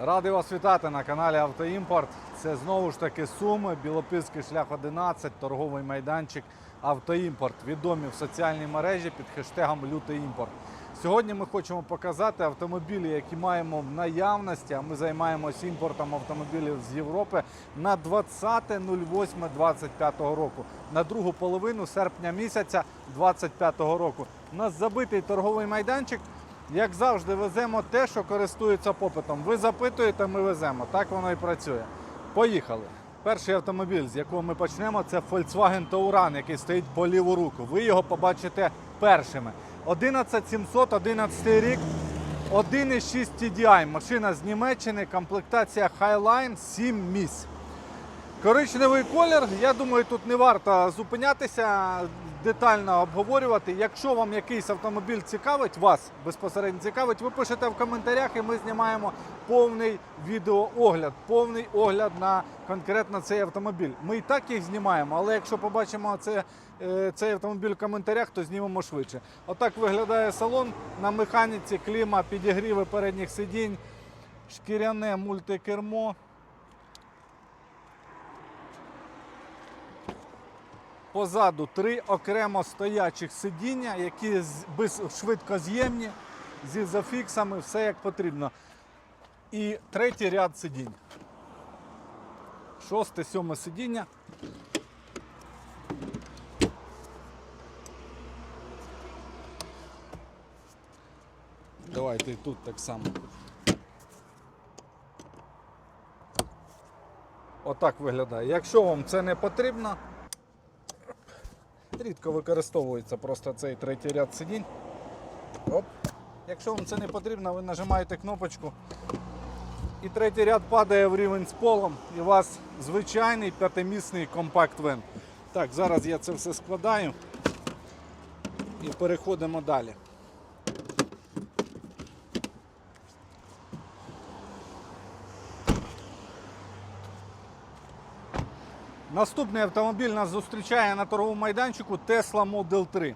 Радий вас вітати на каналі Автоімпорт. Це знову ж таки Суми, Білопільський шлях 11, торговий майданчик Автоімпорт, відомі в соціальній мережі під хештегом Лютий імпорт. Сьогодні ми хочемо показати автомобілі, які маємо в наявності, а ми займаємося імпортом автомобілів з Європи на 20.08.25 року, на другу половину серпня місяця 2025 року. У нас забитий торговий майданчик. Як завжди, веземо те, що користується попитом. Ви запитуєте, ми веземо. Так воно і працює. Поїхали. Перший автомобіль, з якого ми почнемо, це Volkswagen Touran, який стоїть по ліву руку. Ви його побачите першими. 11700, 11 рік, 1,6 TDI. Машина з Німеччини, комплектація Highline, 7 місць. Коричневий колір, я думаю, тут не варто зупинятися, детально обговорювати. Якщо вам якийсь автомобіль цікавить, вас безпосередньо цікавить, ви пишете в коментарях і ми знімаємо повний відеоогляд, повний огляд на конкретно цей автомобіль. Ми і так їх знімаємо, але якщо побачимо це, е, цей автомобіль в коментарях, то знімемо швидше. Отак виглядає салон на механіці, кліма, підігріви передніх сидінь, шкіряне мультикермо. Позаду три окремо стоячих сидіння, які з- без, швидкоз'ємні, зі ізофіксами, все як потрібно. І третій ряд сидінь. Шосте, сьоме сидіння. Давайте і тут так само. Отак виглядає. Якщо вам це не потрібно, Рідко використовується просто цей третій ряд сидінь. Оп. Якщо вам це не потрібно, ви нажимаєте кнопочку. І третій ряд падає в рівень з полом, і у вас звичайний п'ятимісний компакт вен. Так, зараз я це все складаю і переходимо далі. Наступний автомобіль нас зустрічає на торговому майданчику Tesla Model 3.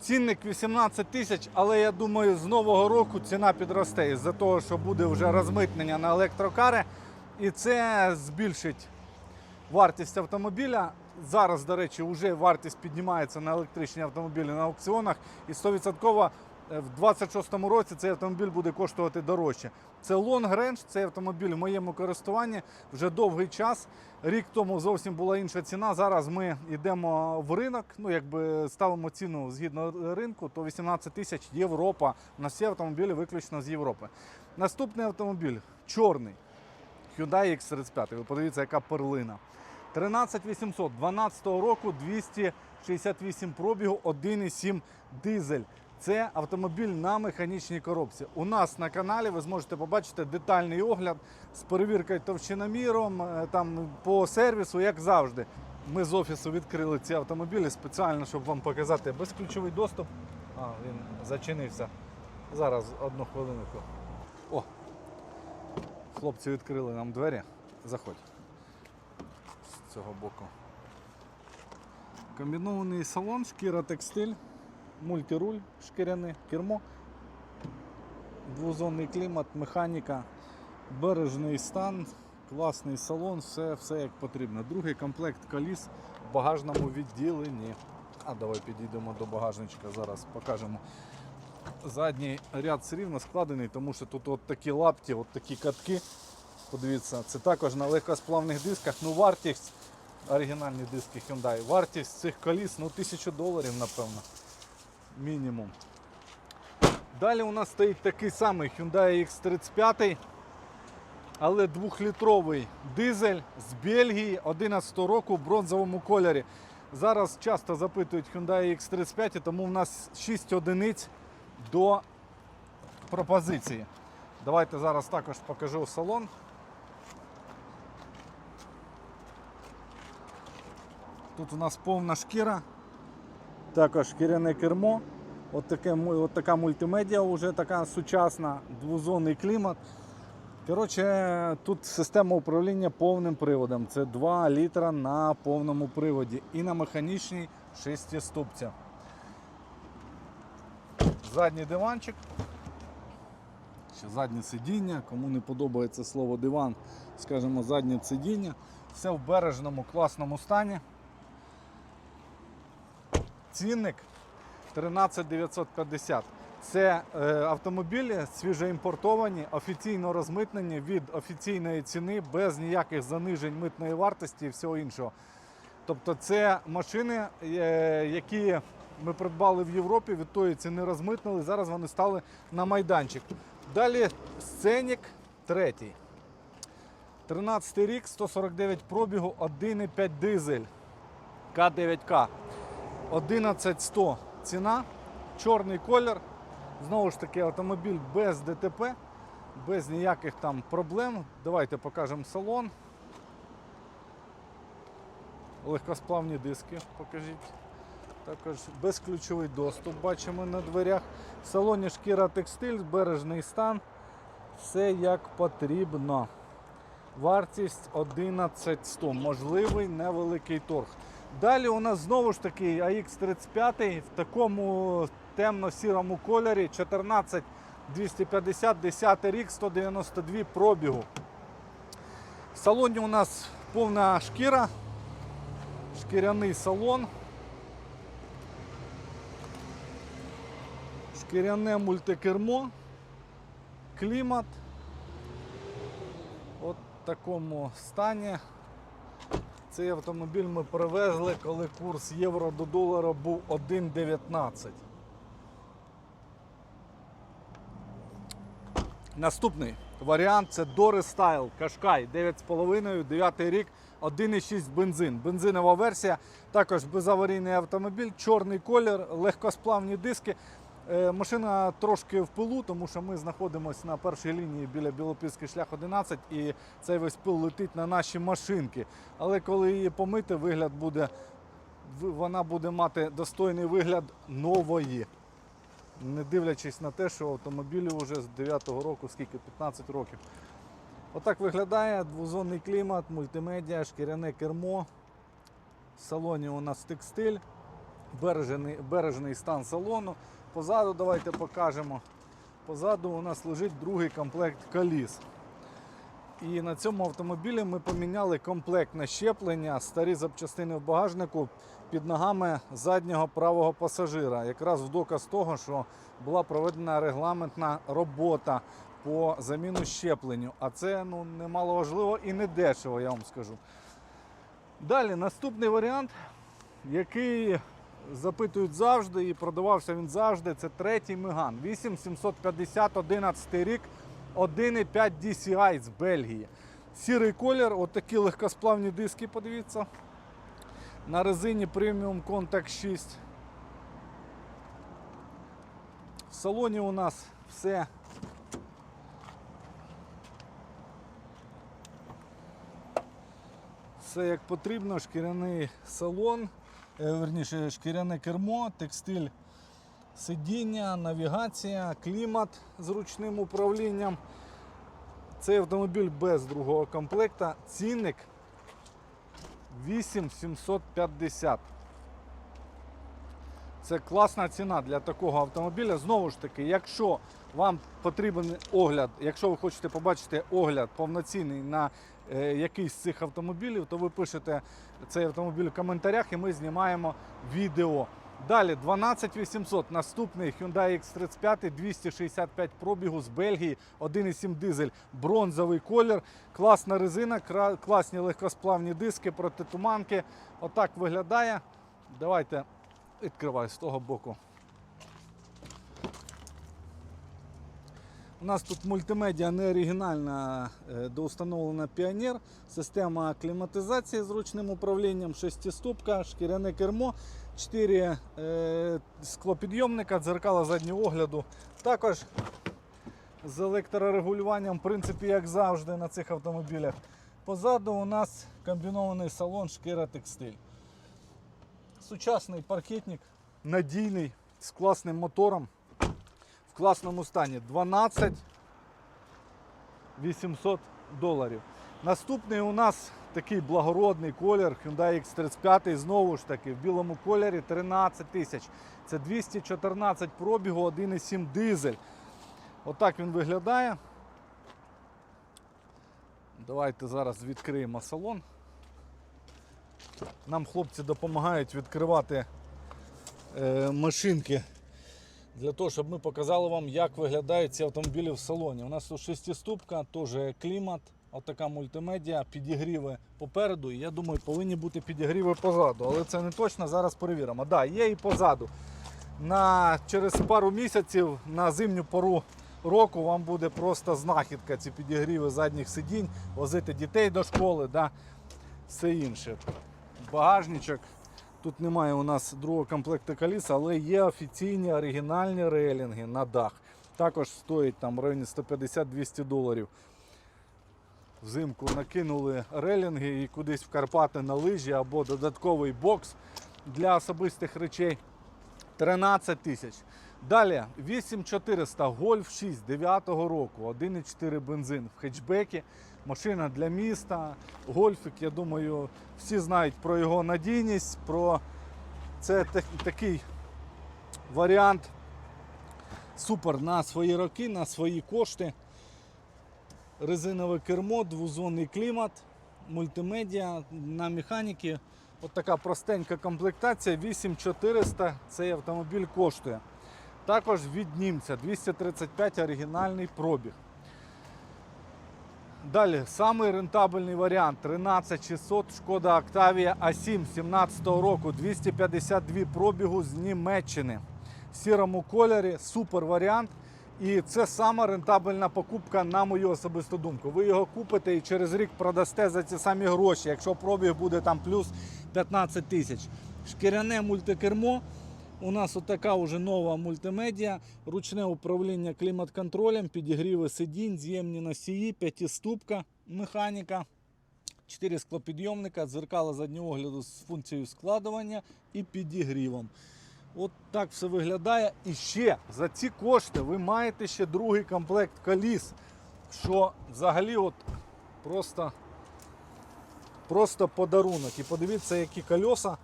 Цінник 18 тисяч, але я думаю, з нового року ціна підросте із-за того, що буде вже розмитнення на електрокари, і це збільшить вартість автомобіля. Зараз, до речі, вже вартість піднімається на електричні автомобілі на аукціонах, і 100% в 26-му році цей автомобіль буде коштувати дорожче. Це Long Range, цей автомобіль в моєму користуванні вже довгий час. Рік тому зовсім була інша ціна. Зараз ми йдемо в ринок. Ну якби ставимо ціну згідно ринку, то 18 тисяч Європа. На всі автомобілі виключно з Європи. Наступний автомобіль чорний. Hyundai X35. Ви подивіться, яка перлина. 13800 12 року 268 пробігу, 1,7 дизель. Це автомобіль на механічній коробці. У нас на каналі ви зможете побачити детальний огляд з перевіркою товщиноміром, е, там по сервісу, як завжди. Ми з офісу відкрили ці автомобілі спеціально, щоб вам показати безключовий доступ. А, він зачинився. Зараз одну хвилинку. О, хлопці відкрили нам двері. Заходь з цього боку. Комбінований салон, шкіра текстиль, мультируль, шкіряне кермо, двозонний клімат, механіка, бережний стан, класний салон, все, все як потрібно. Другий комплект коліс в багажному відділенні. А давай підійдемо до багажничка, зараз покажемо. Задній ряд все рівно складений, тому що тут от такі лапті, от такі катки. Подивіться, це також на легкосплавних дисках. Ну, вартість, оригінальні диски Hyundai, вартість цих коліс ну, 1000 доларів, напевно. Мінімум. Далі у нас стоїть такий самий Hyundai X35, але двохлітровий дизель з Бельгії 11 року в бронзовому кольорі. Зараз часто запитують Hyundai X35, тому в нас 6 одиниць до пропозиції. Давайте зараз також покажу салон. Тут у нас повна шкіра, також шкіряне кермо. От, таке, от така мультимедіа вже така сучасна, двозонний клімат. Коротше, тут система управління повним приводом. Це 2 літра на повному приводі і на механічній 6 ступця. Задній диванчик. ще заднє сидіння. Кому не подобається слово диван, скажімо, заднє сидіння. Все в бережному, класному стані. Цінник 13 950. Це е, автомобілі свіжоімпортовані, офіційно розмитнені від офіційної ціни без ніяких занижень митної вартості і всього іншого. Тобто це машини, е, які ми придбали в Європі, від тої ціни розмитнили. Зараз вони стали на майданчик. Далі сценік третій. 13 рік, 149 пробігу, 1,5 дизель. К9К. 11100 ціна, чорний колір. Знову ж таки, автомобіль без ДТП, без ніяких там проблем. Давайте покажемо салон. Легкосплавні диски, покажіть. Також безключовий доступ бачимо на дверях. В салоні шкіра текстиль, збережний стан. Все як потрібно. Вартість 11100. Можливий невеликий торг. Далі у нас знову ж таки AX35 в такому темно-сірому кольорі 14 250, 10 рік, 192 пробігу. В салоні у нас повна шкіра, шкіряний салон. Шкіряне мультикермо, клімат. От в такому стані. Цей автомобіль ми привезли, коли курс євро до долара був 1,19. Наступний варіант це Dory Style Qashqai 9,5, 9 рік, 1,6 бензин. Бензинова версія, також безаварійний автомобіль, чорний колір, легкосплавні диски. Е, Машина трошки в пилу, тому що ми знаходимося на першій лінії біля Білопільський шлях 11 і цей весь пил летить на наші машинки. Але коли її помити, вигляд буде, вона буде мати достойний вигляд нової. Не дивлячись на те, що автомобілю вже з 9-го року, скільки 15 років. Отак виглядає двозонний клімат, мультимедіа, шкіряне кермо. В салоні у нас текстиль, бережений, бережений стан салону. Позаду давайте покажемо. Позаду у нас лежить другий комплект коліс. І на цьому автомобілі ми поміняли комплектне щеплення, старі запчастини в багажнику під ногами заднього правого пасажира. Якраз в доказ того, що була проведена регламентна робота по заміну щепленню. А це ну, немало важливо і не дешево, я вам скажу. Далі наступний варіант, який запитують завжди і продавався він завжди. Це третій Меган. 8750, 11 рік, 1,5 DCI з Бельгії. Сірий колір, отакі легкосплавні диски, подивіться. На резині Premium Contact 6. В салоні у нас все. Все як потрібно, шкіряний салон, верніше шкіряне кермо, текстиль сидіння, навігація, клімат з ручним управлінням. Цей автомобіль без другого комплекта. Цінник 8750. Це класна ціна для такого автомобіля. Знову ж таки, якщо вам потрібен огляд, якщо ви хочете побачити огляд повноцінний на е, якийсь з цих автомобілів, то ви пишете цей автомобіль в коментарях і ми знімаємо відео. Далі 12800, наступний Hyundai X35, 265 пробігу з Бельгії, 1,7 дизель, бронзовий колір, класна резина, класні легкосплавні диски, протитуманки. Отак виглядає. Давайте відкриваю з того боку. У нас тут мультимедіа не оригінальна, е, доустановлена Піонер, система кліматизації з ручним управлінням, шестиступка, шкіряне кермо, 4 е, склопідйомника, дзеркала заднього огляду. Також з електрорегулюванням, в принципі, як завжди на цих автомобілях. Позаду у нас комбінований салон шкіра текстиль. Сучасний паркетник, надійний, з класним мотором класному стані 12 800 доларів. Наступний у нас такий благородний колір Hyundai X35, знову ж таки, в білому кольорі 13 тисяч. Це 214 пробігу, 1,7 дизель. Отак він виглядає. Давайте зараз відкриємо салон. Нам хлопці допомагають відкривати е, машинки для того, щоб ми показали вам, як виглядають ці автомобілі в салоні. У нас тут шестиступка, теж клімат, отака мультимедіа, підігріви попереду. Я думаю, повинні бути підігріви позаду. Але це не точно, зараз перевіримо. Так, да, є і позаду. На, через пару місяців на зимню пору року вам буде просто знахідка ці підігріви задніх сидінь, возити дітей до школи, да, все інше. Багажничок. Тут немає у нас другого комплекту коліс, але є офіційні оригінальні рейлінги на дах. Також стоїть там в районі 150-200 доларів. Взимку накинули рейлінги і кудись в Карпати на лижі або додатковий бокс для особистих речей. 13 тисяч. Далі 8400 Golf 6 9 року, 1,4 бензин в хетчбекі. Машина для міста. Гольфик, я думаю, всі знають про його надійність, про це такий варіант супер на свої роки, на свої кошти. Резинове кермо, двозонний клімат, мультимедіа на механіки. От така простенька комплектація. 8400 цей автомобіль коштує. Також від німця 235 оригінальний пробіг. Далі, самий рентабельний варіант 13600 Шкода Octavia A7 17 року, 252 пробігу з Німеччини. В сірому кольорі, супер варіант. І це сама рентабельна покупка, на мою особисту думку. Ви його купите і через рік продасте за ці самі гроші, якщо пробіг буде там плюс 15 тисяч. Шкіряне мультикермо. У нас отака вже нова мультимедіа, ручне управління клімат-контролем, підігріви сидінь, з'ємні носії, п'ятиступка, механіка, 4 склопідйомника, дзеркало заднього огляду з функцією складування і підігрівом. От так все виглядає. І ще за ці кошти ви маєте ще другий комплект коліс, що взагалі от просто, просто подарунок. І подивіться, які колеса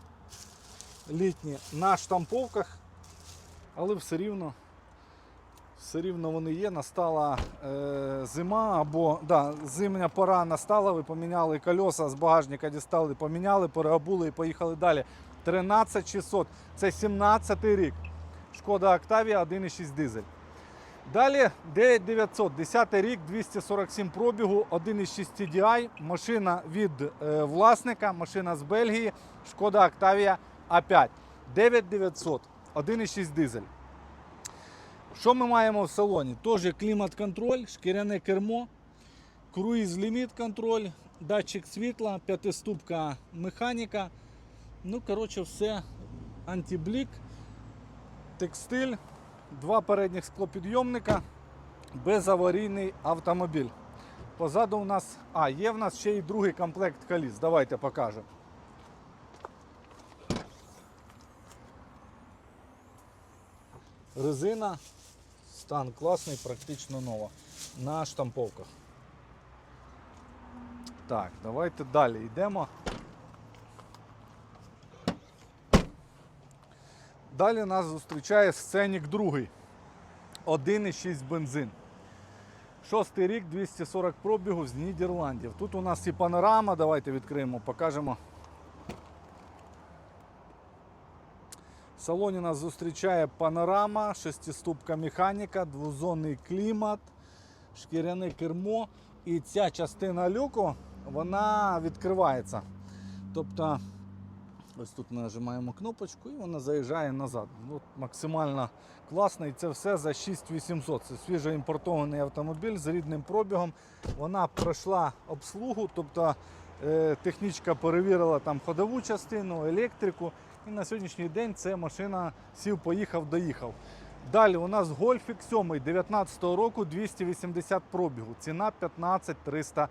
літні на штамповках, але все рівно, все рівно вони є. Настала е, зима або да, зимня пора настала, ви поміняли кольоса з багажника дістали, поміняли, переобули і поїхали далі. 13600, це 17 рік. Шкода Octavia 1,6 дизель. Далі 9900, 10 рік, 247 пробігу, 1,6 TDI, машина від е, власника, машина з Бельгії, Шкода Octavia А5. 9900, 1,6 дизель. Що ми маємо в салоні? Теж клімат-контроль, шкіряне кермо, круїз ліміт контроль, датчик світла, п'ятиступка механіка. Ну, коротше, все антиблік, текстиль, два передніх склопідйомника, безаварійний автомобіль. Позаду у нас, а, є в нас ще й другий комплект коліс. Давайте покажемо. Резина, стан класний, практично нова. На штамповках. Так, давайте далі йдемо. Далі нас зустрічає сценік другий. 1,6 бензин. Шостий рік, 240 пробігу з Нідерландів. Тут у нас і панорама. Давайте відкриємо, покажемо. Салоні нас зустрічає панорама, шестиступка механіка, двозонний клімат, шкіряне кермо. І ця частина люку вона відкривається. Тобто, ось тут ми нажимаємо кнопочку і вона заїжджає назад. От максимально класно. І це все за 6800. Це свіжоімпортований автомобіль з рідним пробігом. Вона пройшла обслугу, тобто е, технічка перевірила там ходову частину, електрику. І на сьогоднішній день це машина сів, поїхав, доїхав. Далі у нас Гольфік 7 19 року 280 пробігу. Ціна 15 300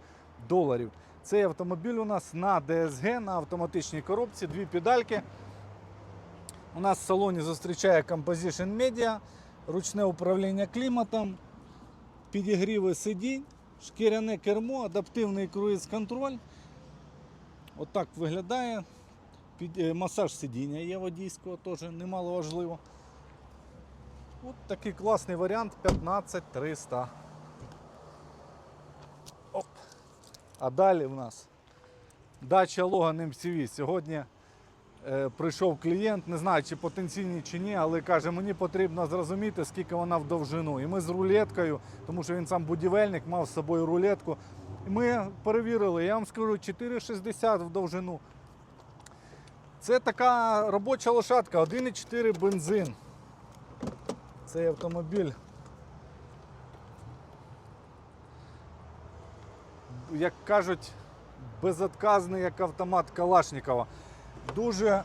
доларів. Цей автомобіль у нас на DSG, на автоматичній коробці, дві педальки. У нас в салоні зустрічає Composition Media, ручне управління кліматом, підігріви сидінь, шкіряне кермо, адаптивний круїз-контроль. Отак виглядає. Під, е, масаж сидіння є водійського, теж немало важливо. От такий класний варіант 15300. Оп. А далі в нас дача Логан MCV. Сьогодні е, прийшов клієнт, не знаю, чи потенційний, чи ні, але каже, мені потрібно зрозуміти, скільки вона в довжину. І ми з рулеткою, тому що він сам будівельник, мав з собою рулетку. Ми перевірили, я вам скажу, 4,60 в довжину. Це така робоча лошадка, 1,4 бензин. Цей автомобіль. Як кажуть, безотказний як автомат Калашникова. Дуже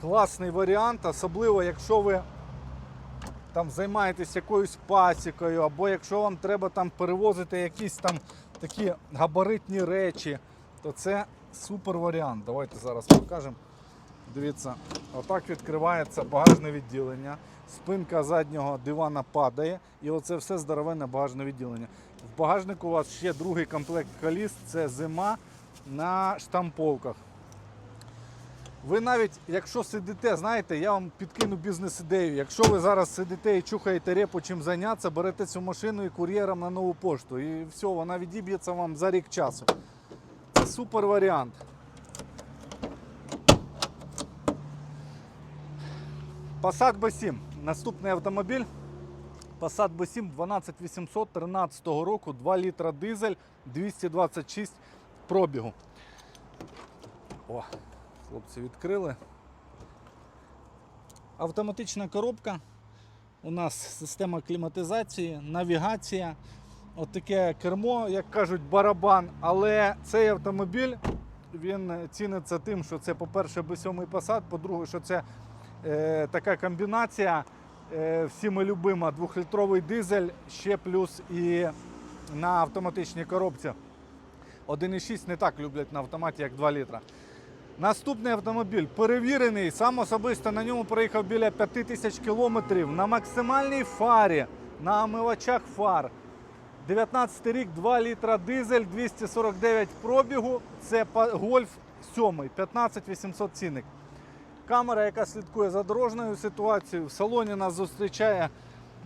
класний варіант, особливо якщо ви там займаєтесь якоюсь пасікою, або якщо вам треба там перевозити якісь там такі габаритні речі, то це супер варіант. Давайте зараз покажемо. Дивіться, отак відкривається багажне відділення, спинка заднього дивана падає, і оце все здоровенне багажне відділення. В багажнику у вас ще другий комплект коліс це зима на штамповках. Ви навіть, якщо сидите, знаєте, я вам підкину бізнес-ідею. Якщо ви зараз сидите і чухаєте репу, чим зайнятися, берете цю машину і кур'єром на нову пошту. І все, вона відіб'ється вам за рік часу. Це супер варіант. Passat B7. Наступний автомобіль. Passat B7 12800 13 року, 2 літра дизель, 226 пробігу. О, хлопці відкрили. Автоматична коробка. У нас система кліматизації, навігація. От таке кермо, як кажуть, барабан. Але цей автомобіль він ціниться тим, що це, по-перше, B7 Passat, по-друге, що це така комбінація. Е, всіми любима двохлітровий дизель, ще плюс і на автоматичній коробці. 1,6 не так люблять на автоматі, як 2 літра. Наступний автомобіль перевірений, сам особисто на ньому проїхав біля 5 тисяч кілометрів на максимальній фарі, на омивачах фар. 19 рік, 2 літра дизель, 249 пробігу. Це гольф 7, 15 800 цінник. Камера, яка слідкує за дорожньою ситуацією. В салоні нас зустрічає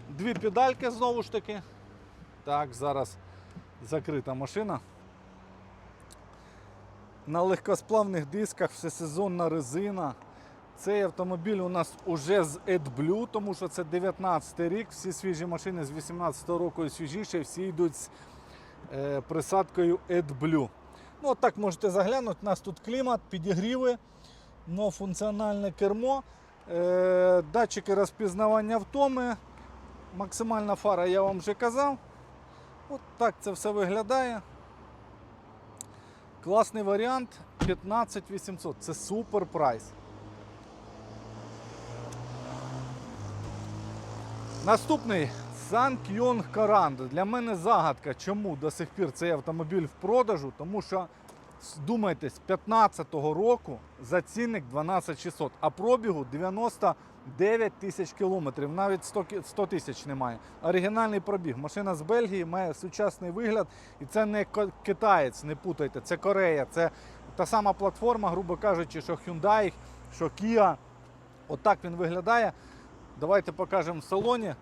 дві педальки знову ж таки. Так, зараз закрита машина. На легкосплавних дисках всесезонна резина. Цей автомобіль у нас уже з AdBlue, тому що це 19 рік. Всі свіжі машини з 18 року і свіжіші, всі йдуть з е, присадкою AdBlue. Ну, от так можете заглянути. У нас тут клімат, підігріви, но функціональне кермо, е, датчики розпізнавання втоми, максимальна фара, я вам вже казав. От так це все виглядає. Класний варіант 15 800. Це супер прайс. Наступний Sankyong Karand. Для мене загадка, чому до сих пір цей автомобіль в продажу, тому що думайте, з 15-го року за цінник 12600, а пробігу 99 тисяч кілометрів, навіть 100 тисяч немає. Оригінальний пробіг. Машина з Бельгії має сучасний вигляд, і це не китаєць, не путайте, це Корея, це та сама платформа, грубо кажучи, що Hyundai, що Kia. Отак він виглядає. Давайте покажемо в салоні.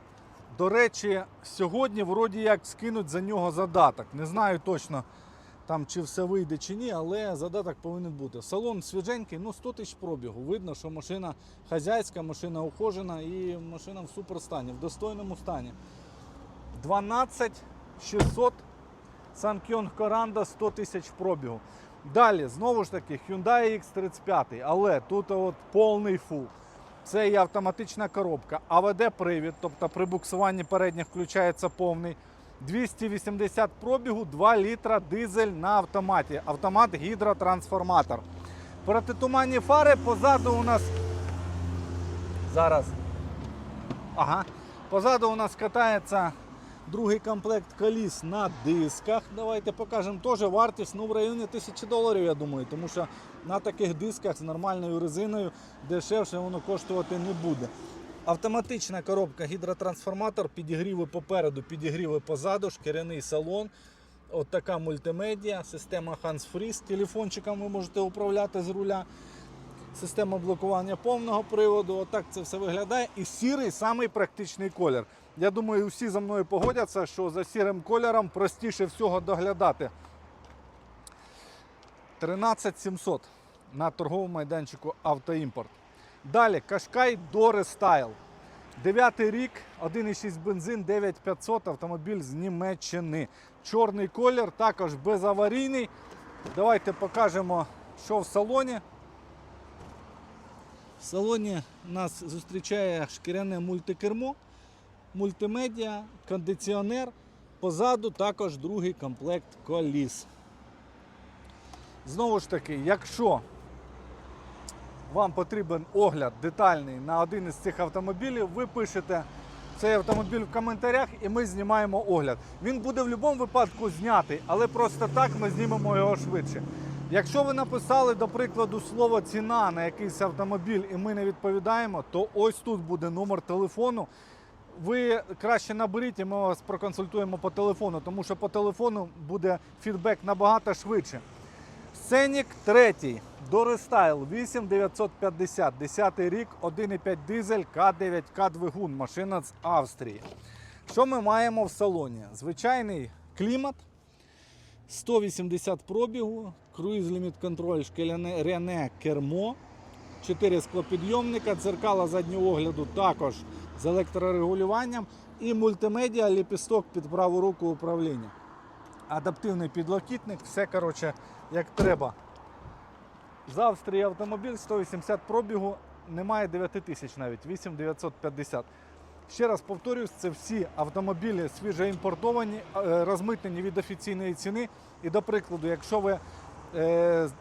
До речі, сьогодні вроді як скинуть за нього задаток. Не знаю точно там чи все вийде чи ні, але задаток повинен бути. Салон свіженький, ну 100 тисяч пробігу. Видно, що машина хазяйська, машина ухожена і машина в суперстані, в достойному стані. 12 600 Sankyong Коранда 100 тисяч пробігу. Далі, знову ж таки, Hyundai X35, але тут от повний фул. Це і автоматична коробка, АВД-привід, тобто при буксуванні передніх включається повний. 280 пробігу, 2 літра дизель на автоматі. Автомат гідротрансформатор. Протитуманні фари позаду у нас зараз. Ага. Позаду у нас катається другий комплект коліс на дисках. Давайте покажемо теж вартість ну, в районі 1000 доларів, я думаю, тому що на таких дисках з нормальною резиною дешевше воно коштувати не буде. Автоматична коробка гідротрансформатор, підігріви попереду, підігріви позаду, шкіряний салон. От така мультимедіа, система hands-free з телефончиком ви можете управляти з руля. система блокування повного приводу. Отак це все виглядає. І сірий самий практичний колір. Я думаю, всі за мною погодяться, що за сірим кольором простіше всього доглядати. 13700 на торговому майданчику Автоімпорт. Далі Кашкай Доре Стайл. Дев'ятий рік, 1,6 бензин, 9500 автомобіль з Німеччини. Чорний колір, також безаварійний. Давайте покажемо, що в салоні. В салоні нас зустрічає шкіряне мультикермо, мультимедіа, кондиціонер. Позаду також другий комплект коліс. Знову ж таки, якщо вам потрібен огляд детальний на один із цих автомобілів, ви пишете цей автомобіль в коментарях і ми знімаємо огляд. Він буде в будь-якому випадку знятий, але просто так ми знімемо його швидше. Якщо ви написали, до прикладу, слово ціна на якийсь автомобіль і ми не відповідаємо, то ось тут буде номер телефону. Ви краще наберіть і ми вас проконсультуємо по телефону, тому що по телефону буде фідбек набагато швидше. Сценік третій. Дорестайл 8950, 10 рік, 1,5 дизель, К9К двигун, машина з Австрії. Що ми маємо в салоні? Звичайний клімат, 180 пробігу, круїз ліміт контроль, шкіряне рене кермо, 4 склопідйомника, дзеркала заднього огляду також з електрорегулюванням і мультимедіа ліпісток під праву руку управління. Адаптивний підлокітник, все коротше як треба. З Австрії автомобіль 180 пробігу, немає 9 тисяч навіть, 8950. Ще раз повторюсь, це всі автомобілі свіжоімпортовані, е, розмитнені від офіційної ціни. І до прикладу, якщо ви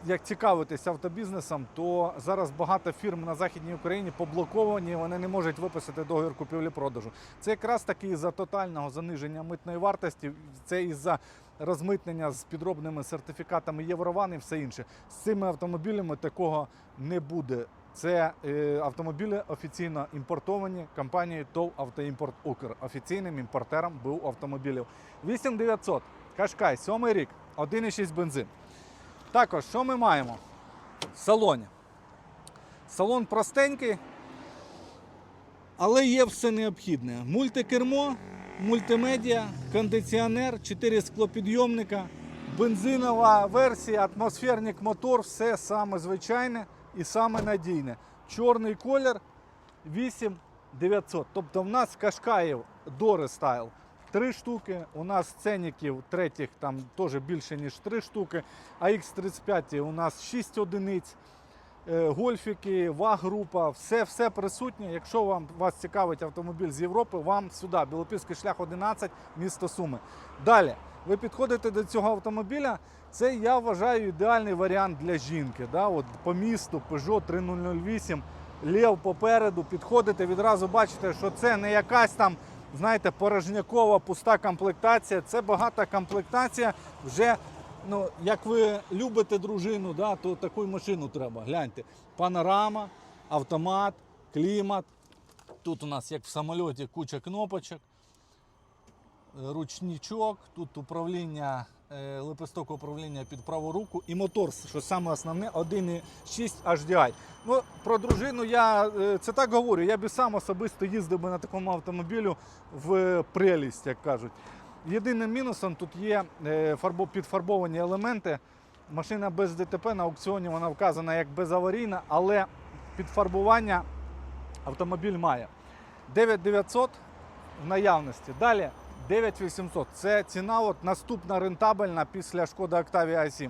як цікавитесь автобізнесом, то зараз багато фірм на Західній Україні поблоковані, вони не можуть виписати договір купівлі-продажу. Це якраз таки із-за тотального заниження митної вартості, це із-за розмитнення з підробними сертифікатами Єврован і все інше. З цими автомобілями такого не буде. Це е, автомобілі офіційно імпортовані компанією ТОВ Автоімпорт Укр. Офіційним імпортером був автомобілів. 8900, Кашкай, 7 рік, 1,6 бензин. Також, що ми маємо в салоні? Салон простенький, але є все необхідне. Мультикермо, мультимедіа, кондиціонер, 4 склопідйомника, бензинова версія, атмосферник мотор, все саме звичайне і саме надійне. Чорний колір 8900. Тобто в нас кашкаїв Дори Стайл. Три штуки, у нас ценників третіх там теж більше, ніж три штуки. А X35 у нас 6 одиниць. Е, Гольфіки, ВАГ-група, все, все присутнє. Якщо вам вас цікавить автомобіль з Європи, вам сюди, Білопільський шлях 11, місто Суми. Далі, ви підходите до цього автомобіля. Це я вважаю ідеальний варіант для жінки. Да? От по місту Peugeot 3008, лев попереду, підходите, відразу бачите, що це не якась там, знаєте, порожнякова пуста комплектація. Це багата комплектація вже ну, як ви любите дружину, да, то таку машину треба. Гляньте. Панорама, автомат, клімат. Тут у нас, як в самольоті, куча кнопочок, ручничок, тут управління, лепесток управління під праву руку і мотор, що саме основне, 1,6 HDI. Ну, про дружину я е, це так говорю. Я би сам особисто їздив би на такому автомобілю в прелість, як кажуть. Єдиним мінусом тут є е, підфарбовані елементи. Машина без ДТП на аукціоні вона вказана як безаварійна, але підфарбування автомобіль має. 9900 в наявності. Далі 9800. Це ціна от, наступна рентабельна після Шкода Octavia i7.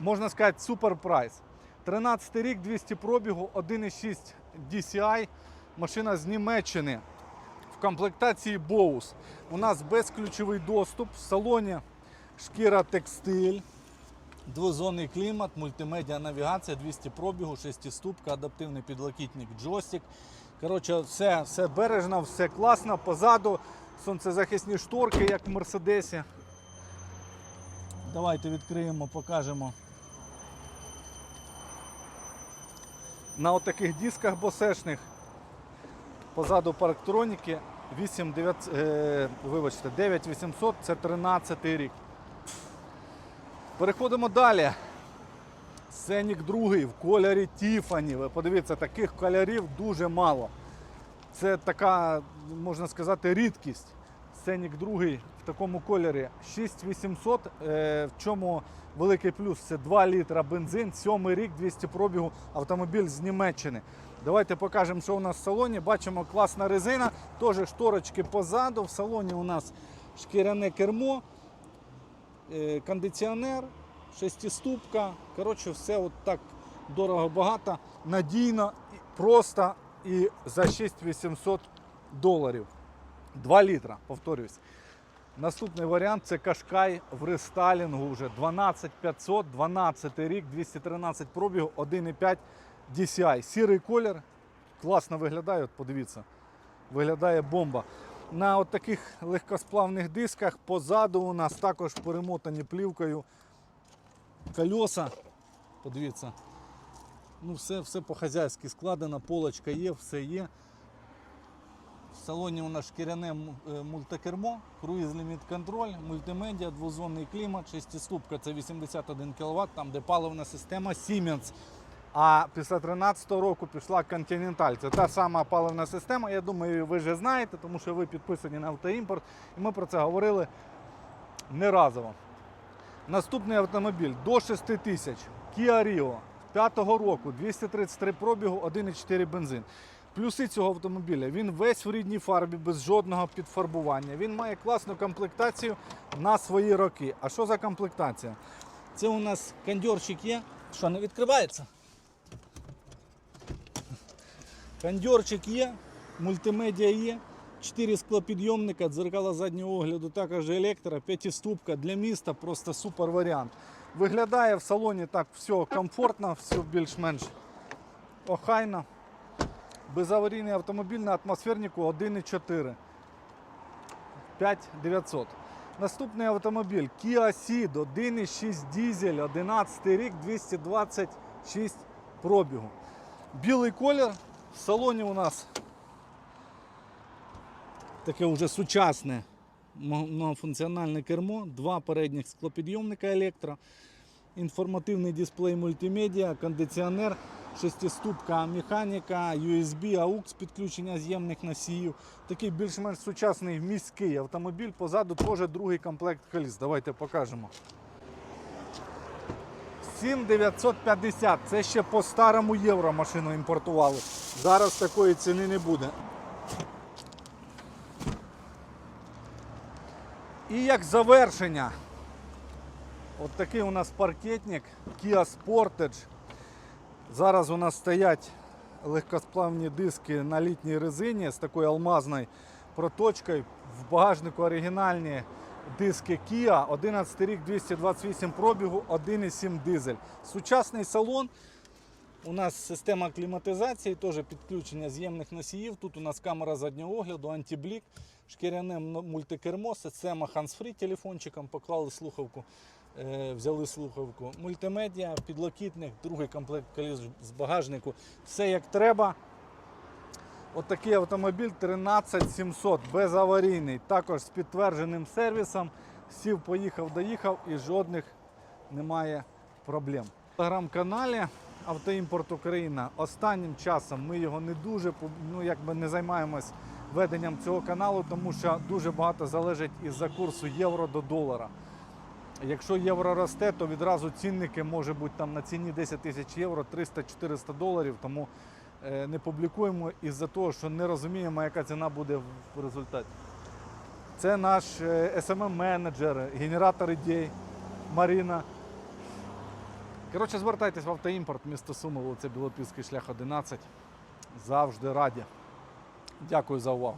Можна сказати, супер прайс. 13 рік, 200 пробігу, 1,6 DCI. Машина з Німеччини в комплектації Боус. У нас безключовий доступ в салоні шкіра текстиль, двозонний клімат, мультимедіа навігація, 200 пробігу, 6 ступка, адаптивний підлокітник, джойстик. Коротше, все, все бережно, все класно. Позаду сонцезахисні шторки, як в Мерседесі. Давайте відкриємо, покажемо. На отаких дисках босешних позаду парктроніки 8 9, е, вибачте, 9800 це 13 рік. Переходимо далі. Сенік другий в кольорі Тіфані. Ви подивіться, таких кольорів дуже мало. Це така, можна сказати, рідкість. Сенік другий в такому кольорі 6800. Е, в чому великий плюс? Це 2 літра бензин, сьомий рік, 200 пробігу, автомобіль з Німеччини. Давайте покажемо, що у нас в салоні. Бачимо класна резина, теж шторочки позаду. В салоні у нас шкіряне кермо, е, кондиціонер, шестиступка. Коротше, все от так дорого багато, надійно, просто і за 6800 доларів. 2 літра, повторюсь. Наступний варіант це Кашкай в рестайлінгу вже 12500, 12 рік, 213 пробігу, 1,5 DCI. Сірий колір, класно виглядає, от подивіться. Виглядає бомба. На от таких легкосплавних дисках позаду у нас також перемотані плівкою кольоса. Подивіться. Ну, все, все по-хазяйськи складено, полочка є, все є. В салоні у нас шкіряне е, мультикермо, круїз ліміт контроль, мультимедіа, двозонний клімат, шестиступка це 81 кВт, там де паливна система Siemens. А після 13-го року пішла Continental. Це та сама паливна система. Я думаю, ви вже знаєте, тому що ви підписані на автоімпорт. І ми про це говорили неразово. Наступний автомобіль до 6 тисяч. Kia Rio 5-го року, 233 пробігу, 1,4 бензин. Плюси цього автомобіля. Він весь в рідній фарбі, без жодного підфарбування. Він має класну комплектацію на свої роки. А що за комплектація? Це у нас кондьорчик є. Що, не відкривається? Кондьорчик є, мультимедіа є, 4 склопідйомника, дзеркала заднього огляду, також електро, п'ятиступка для міста, просто супер варіант. Виглядає в салоні так все комфортно, все більш-менш охайно. Безаварійний автомобіль на атмосфернику 1,4. 5900. Наступний автомобіль Kia Ceed 1,6 дизель, 11 рік, 226 пробігу. Білий колір. В салоні у нас таке вже сучасне многофункціональне кермо, два передніх склопідйомника електро, інформативний дисплей мультимедіа, кондиціонер, шестиступка механіка, USB, AUX підключення з'ємних носіїв. Такий більш-менш сучасний міський автомобіль. Позаду теж другий комплект коліс. Давайте покажемо. 7950. Це ще по старому євро машину імпортували. Зараз такої ціни не буде. І як завершення, от такий у нас паркетник Kia Sportage. Зараз у нас стоять легкосплавні диски на літній резині з такою алмазною проточкою. В багажнику оригінальні диски Kia, 11 рік 228 пробігу, 1,7 дизель. Сучасний салон. У нас система кліматизації, теж підключення з'ємних носіїв. Тут у нас камера заднього огляду, антиблік, шкіряне мультикермо, система hands-free телефончиком, поклали слухавку, взяли слухавку. Мультимедіа, підлокітник, другий комплект коліс з багажнику. Все як треба. От автомобіль 13700, безаварійний, також з підтвердженим сервісом. Сів, поїхав, доїхав і жодних немає проблем. В телеграм-каналі Автоімпорт Україна. Останнім часом ми його не дуже ну, якби не займаємось веденням цього каналу, тому що дуже багато залежить із-за курсу євро до долара. Якщо євро росте, то відразу цінники може бути там на ціні 10 тисяч євро, 300-400 доларів. Тому е, не публікуємо із-за того, що не розуміємо, яка ціна буде в результаті. Це наш smm менеджер генератор ідей Маріна. Коротше, звертайтесь в автоімпорт, місто Суми, вулиця Білопільський шлях 11. Завжди раді. Дякую за увагу.